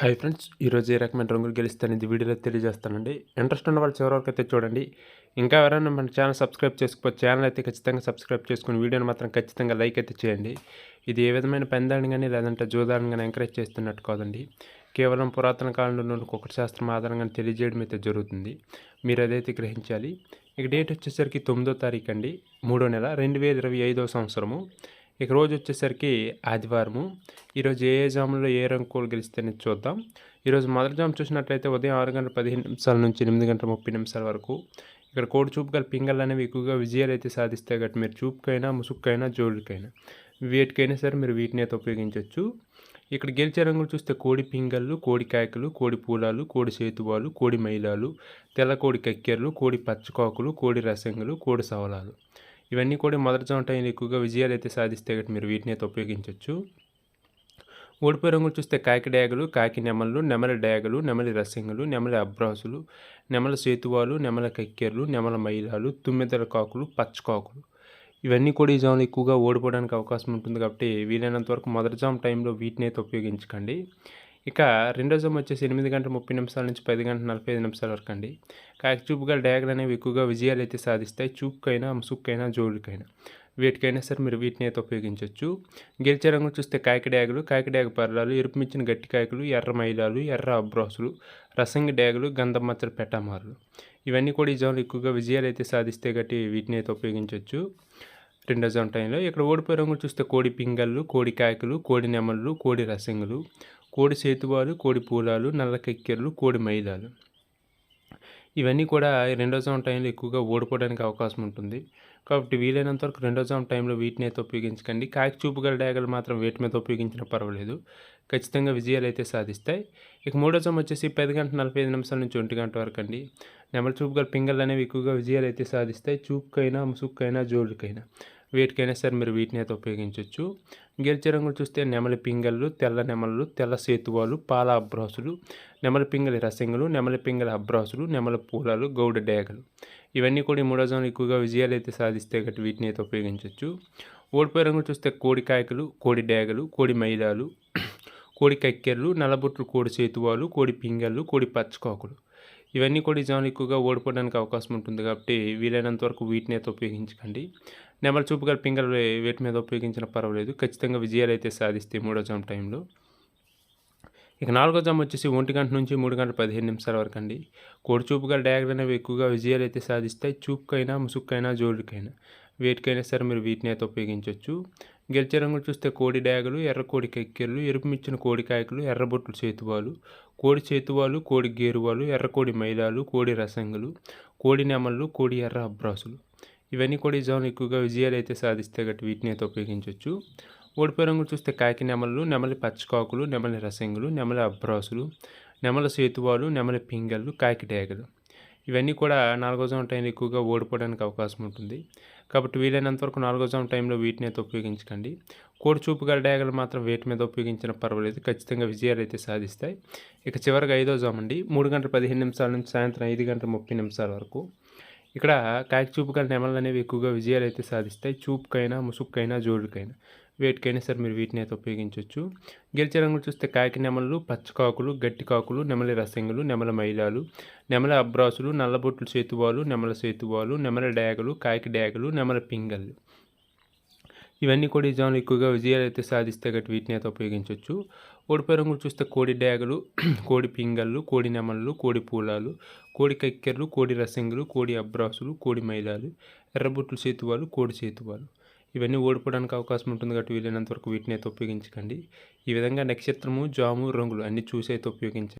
Hi friends ఈరోజు ఏ రకమైన రంగులు గెలుస్తానని వీడియోలో తెలియజేస్తానండి. ఇంట్రెస్ట్ ఉన్న వాళ్ళు చివరి వరకు అయితే చూడండి. ఇంకా ఎవరైనా మన ఛానల్ సబ్స్క్రైబ్ చేసుకోవచ్చు ఛానల్ అయితే ఖచ్చితంగా సబ్స్క్రైబ్ చేసుకుని వీడియోని మాత్రం ఖచ్చితంగా లైక్ అయితే చేయండి. ఇది ఏ విధమైన పెందాన్ని కానీ లేదంటే జూదాన్ని కానీ ఎంకరేజ్ చేస్తున్నట్టు కాదండి. కేవలం పురాతన కాలంలో కుక్కటి శాస్త్రం ఆధారంగా తెలియజేయడం అయితే జరుగుతుంది. మీరు అదైతే గ్రహించాలి. ఇక డేట్ వచ్చేసరికి తొమ్మిదో తారీఖు అండి. మూడో నెల రెండు వేల ఇరవై ఐదో సంవత్సరము. ఇక రోజు వచ్చేసరికి ఆదివారము. ఈరోజు ఏ ఏ జాములో ఏ రంగు గెలిస్తేనే చూద్దాం. ఈరోజు మొదటి జాము చూసినట్లయితే ఉదయం ఆరు గంటల పదిహేను నిమిషాల నుంచి ఎనిమిది గంటల ముప్పై నిమిషాల వరకు. ఇక్కడ కోడి చూపు గల పింగళ్ళు అనేవి ఎక్కువగా విజయాలు అయితే సాధిస్తాయి కాబట్టి మీరు చూపుకైనా ముసుక్కైనా జోడుకైనా వేటికైనా సరే మీరు వీటిని అయితే ఉపయోగించవచ్చు ఇక్కడ గెలిచే రంగులు చూస్తే కోడి పింగళ్ళు కోడి కాయకులు కోడి పూలాలు కోడి సేతువాలు కోడి మైలాలు తెల్ల కోడి కక్కెరలు కోడి పచ్చకాకులు కోడి రసంగులు కోడి సవలాలు. ఇవన్నీ కూడా మొదటి టైంలో ఎక్కువగా విజయాలు అయితే సాధిస్తే కాబట్టి మీరు వీటిని అయితే ఉపయోగించవచ్చు ఓడిపోయే రంగులు చూస్తే కాకి డయాగలు కాకి నెమలు నెమలి డయాగలు నెమలి రసింగులు నెమలి అబ్రాసులు నెమల సేతువాలు నెమల కక్కెర్లు నెమల మైలాలు తుమ్మెదల కాకులు పచ్చకాకులు ఇవన్నీ కూడా ఈ జాములు ఎక్కువగా ఓడిపోవడానికి అవకాశం ఉంటుంది కాబట్టి వీలైనంత వరకు మొదటి జామ్ టైంలో వీటిని అయితే ఉపయోగించకండి. ఇక రెండో జమ్ వచ్చేసి ఎనిమిది గంటల ముప్పై నిమిషాల నుంచి పది గంటల నలభై ఐదు నిమిషాల వరకు అండి. కాకి చూపుగా డ్యాగులు అనేవి ఎక్కువగా విజయాలు అయితే సాధిస్తాయి. చూపుకైనా ముసుక్కైనా జోడుకైనా. వీటికైనా సరే మీరు వీటిని అయితే ఉపయోగించవచ్చు గెలిచే రంగు చూస్తే కాకి డ్యాగులు కాయక డ్యాగ పర్లాలు ఎరుపుమించిన గట్టి కాయకులు ఎర్ర మైలాలు ఎర్ర అబ్రాసులు రసంగి డ్యాగులు గంధం మచ్చలు పెట్టామారులు. ఇవన్నీ కూడా ఈ జోన్లు ఎక్కువగా విజయాలు అయితే సాధిస్తే గట్టి వీటిని అయితే ఉపయోగించవచ్చు రెండో జోన్ టైంలో ఇక్కడ ఓడిపోయే రంగులు చూస్తే కోడి పింగళ్ళు కోడి కాయకులు కోడి నెమళ్ళు కోడి రసంగులు కోడి సేతువాలు కోడి పూలాలు నల్ల కెక్కెర్లు కోడి మైదాలు. ఇవన్నీ కూడా రెండో జామ్ టైంలో ఎక్కువగా ఓడిపోవడానికి అవకాశం ఉంటుంది. కాబట్టి వీలైనంత వరకు రెండో జామ్ టైంలో వీటిని అయితే ఉపయోగించకండి. కాకి చూపు గల డయాగలు మాత్రం వీటి మీద ఉపయోగించినా పర్వాలేదు. ఖచ్చితంగా విజయాలు అయితే సాధిస్తాయి. ఇక మూడో జామ్ వచ్చేసి పది గంట నలభై ఐదు నిమిషాల నుంచి ఒంటి గంట వరకు అండి. నెమల చూపుగల పింగళ్ళు అనేవి ఎక్కువగా విజయాలు అయితే సాధిస్తాయి. చూపుకైనా ముసుక్కైనా జోళ్ళకైనా. వీటికైనా సరే మీరు వీటిని అయితే ఉపయోగించవచ్చు గెలిచే రంగులు చూస్తే నెమలి పింగళ్ళు తెల్ల నెమలు తెల్ల సేతువాలు పాల అబ్రాసులు నెమలి పింగళి రసింగులు నెమలి పింగళి అబ్రాసులు నెమల పూలాలు గౌడ డేగలు. ఇవన్నీ కూడా ఈ మూడో జోన్ ఎక్కువగా విజయాలు అయితే సాధిస్తే గట్టి వీటిని అయితే ఉపయోగించవచ్చు ఓడిపోయే రంగులు చూస్తే కోడి కాయకులు కోడి డేగలు కోడి మైదాలు కోడి కక్కెర్లు నల్లబొట్లు కోడి సేతువాలు కోడి పింగళ్ళు కోడి పచ్చకాకులు. ఇవన్నీ కూడా ఈ జోన్ ఎక్కువగా ఓడిపోవడానికి అవకాశం ఉంటుంది కాబట్టి వీలైనంత వరకు వీటిని అయితే ఉపయోగించకండి. నెమల చూపు గల పింగల్ వేటి మీద ఉపయోగించిన పర్వాలేదు. ఖచ్చితంగా విజయాలు అయితే సాధిస్తే మూడో జామ్ టైంలో. ఇక నాలుగో జామ్ వచ్చేసి ఒంటి గంట నుంచి మూడు గంటల పదిహేను నిమిషాల వరకు అండి. కోడి చూపు గల డయాగ్రమ్ అనేవి ఎక్కువగా విజయాలు అయితే సాధిస్తాయి చూపుకైనా ముసుక్కైనా జోడుకైనా వేటికైనా సరే మీరు వీటిని అయితే ఉపయోగించవచ్చు గెలిచే రంగులు చూస్తే కోడి డ్యాగులు ఎర్ర కోడి కెక్కెర్లు ఎరుపుమిచ్చిన కోడి కాయకులు ఎర్రబొట్లు చేతువాలు కోడి చేతువాలు కోడి గేరువాలు ఎర్ర కోడి మైలాలు కోడి రసంగులు కోడి నెమళ్ళు కోడి ఎర్ర అబ్రాసులు. ఇవన్నీ కూడా ఈ జోన్ ఎక్కువగా విజయాలు అయితే సాధిస్తే గట్టి వీటిని అయితే ఉపయోగించవచ్చు ఓడిపోయే రంగులు చూస్తే కాకి నెమలు నెమలి పచ్చకాకులు నెమలి రసంగులు నెమలి అబ్రాసులు నెమల సేతువాలు నెమలి పింగళ్ళు కాకి డేగలు ఇవన్నీ కూడా నాలుగో జోన్ టైంలో ఎక్కువగా ఓడిపోవడానికి అవకాశం ఉంటుంది. కాబట్టి వీలైనంత వరకు నాలుగో జామ్ టైంలో వీటిని అయితే ఉపయోగించకండి. కోడి చూపు గల డయాగలు మాత్రం వేటి మీద ఉపయోగించిన పర్వాలేదు. ఖచ్చితంగా విజయాలు అయితే సాధిస్తాయి. ఇక చివరిగా ఐదో జామ్ అండి. మూడు గంటల పదిహేను నిమిషాల నుంచి సాయంత్రం ఐదు గంటల ముప్పై నిమిషాల వరకు. ఇక్కడ కాకి చూపు గల నెమలు అనేవి ఎక్కువగా విజయాలు అయితే సాధిస్తాయి. చూపుకైనా ముసుక్కైనా జోడుకైనా. వేటికైనా సరే మీరు వీటిని అయితే ఉపయోగించవచ్చు గెలిచే రంగులు చూస్తే కాకి నెమలు పచ్చకాకులు గట్టి కాకులు నెమలి రసంగులు నెమల మైలాలు నెమల అబ్రాసులు నల్లబొట్లు సేతువాలు నెమల సేతువాలు నెమల డ్యాగలు కాకి డ్యాగలు నెమల పింగళ్ళు. ఇవన్నీ కూడా ఈ జోన్లో ఎక్కువగా విజయాలు అయితే సాధిస్తే గట్టి వీటిని అయితే ఉపయోగించవచ్చు ఓడిపోయే రంగులు చూస్తే కోడి డ్యాగలు కోడి పింగళ్ళు కోడి నెమళ్ళు కోడి పూలాలు కోడి కక్కెర్లు కోడి రసింగులు కోడి అబ్రాసులు కోడి మైలాలు ఎర్రబొట్లు సేతువాలు కోడి సేతువాలు ఇవన్నీ ఓడిపోవడానికి అవకాశం ఉంటుంది కాబట్టి వీలైనంత వరకు వీటిని అయితే ఉపయోగించకండి. ఈ విధంగా నక్షత్రము జాము రంగులు అన్నీ చూసి అయితే ఉపయోగించండి.